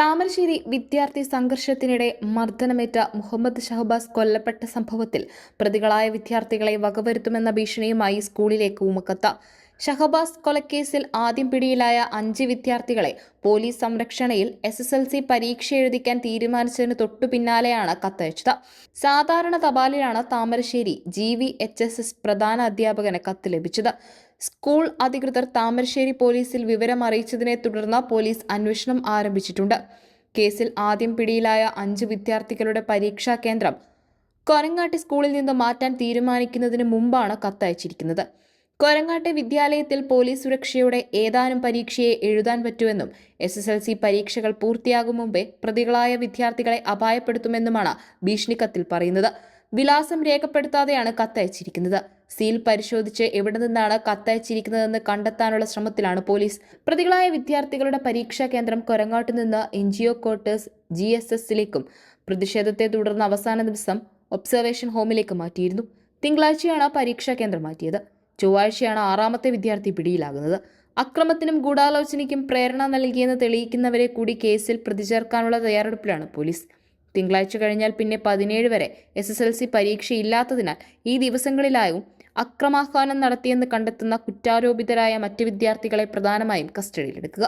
താമരശ്ശേരി വിദ്യാർത്ഥി സംഘർഷത്തിനിടെ മർദ്ദനമേറ്റ മുഹമ്മദ് ഷഹബാസ് കൊല്ലപ്പെട്ട സംഭവത്തിൽ പ്രതികളായ വിദ്യാർത്ഥികളെ വകവരുത്തുമെന്ന ഭീഷണിയുമായി സ്കൂളിലേക്ക് ഉമക്കത്ത. ഷഹബാസ് കൊലക്കേസിൽ ആദ്യം പിടിയിലായ അഞ്ച് വിദ്യാർത്ഥികളെ പോലീസ് സംരക്ഷണയിൽ എസ് എസ് എൽ സി പരീക്ഷ എഴുതിക്കാൻ തീരുമാനിച്ചതിന് തൊട്ടു പിന്നാലെയാണ് കത്തയച്ചത്. സാധാരണ തപാലിലാണ് Thamarassery G V H S S പ്രധാന അധ്യാപകന് കത്ത് ലഭിച്ചത്. സ്കൂൾ അധികൃതർ താമരശ്ശേരി പോലീസിൽ വിവരം അറിയിച്ചതിനെ തുടർന്ന് പോലീസ് അന്വേഷണം ആരംഭിച്ചിട്ടുണ്ട്. കേസിൽ ആദ്യം പിടിയിലായ അഞ്ച് വിദ്യാർത്ഥികളുടെ പരീക്ഷാ കേന്ദ്രം കൊരങ്ങാട്ടി സ്കൂളിൽ നിന്ന് മാറ്റാൻ തീരുമാനിക്കുന്നതിന് മുമ്പാണ് കത്തയച്ചിരിക്കുന്നത്. കൊരങ്ങാട്ടെ വിദ്യാലയത്തിൽ പോലീസ് സുരക്ഷയോടെ ഏതാനും പരീക്ഷയെ എഴുതാൻ പറ്റുമെന്നും എസ് എസ് എൽ സി പരീക്ഷകൾ പൂർത്തിയാകും മുമ്പേ പ്രതികളായ വിദ്യാർത്ഥികളെ അപായപ്പെടുത്തുമെന്നുമാണ് ഭീഷണിക്കത്തിൽ പറയുന്നത്. വിലാസം രേഖപ്പെടുത്താതെയാണ് കത്തയച്ചിരിക്കുന്നത്. സീൽ പരിശോധിച്ച് എവിടെ നിന്നാണ് കത്തയച്ചിരിക്കുന്നതെന്ന് കണ്ടെത്താനുള്ള ശ്രമത്തിലാണ് പോലീസ്. പ്രതികളായ വിദ്യാർത്ഥികളുടെ പരീക്ഷാ കേന്ദ്രം കൊരങ്ങാട്ട് നിന്ന് N G O quarters G S എസിലേക്കും പ്രതിഷേധത്തെ തുടർന്ന് അവസാന ദിവസം ഒബ്സർവേഷൻ ഹോമിലേക്ക് മാറ്റിയിരുന്നു. തിങ്കളാഴ്ചയാണ് പരീക്ഷാ കേന്ദ്രം മാറ്റിയത്. ചൊവ്വാഴ്ചയാണ് ആറാമത്തെ വിദ്യാർത്ഥി പിടിയിലാകുന്നത്. അക്രമത്തിനും ഗൂഢാലോചനയ്ക്കും പ്രേരണ നൽകിയെന്ന് തെളിയിക്കുന്നവരെ കൂടി കേസിൽ പ്രതിചേർക്കാനുള്ള തയ്യാറെടുപ്പിലാണ് പോലീസ്. തിങ്കളാഴ്ച കഴിഞ്ഞാൽ പിന്നെ പതിനേഴ് വരെ എസ് എസ് എൽ സി പരീക്ഷയില്ലാത്തതിനാൽ ഈ ദിവസങ്ങളിലായും അക്രമാഹ്വാനം നടത്തിയെന്ന് കണ്ടെത്തുന്ന കുറ്റാരോപിതരായ മറ്റ് വിദ്യാർത്ഥികളെ പ്രധാനമായും കസ്റ്റഡിയിലെടുക്കുക.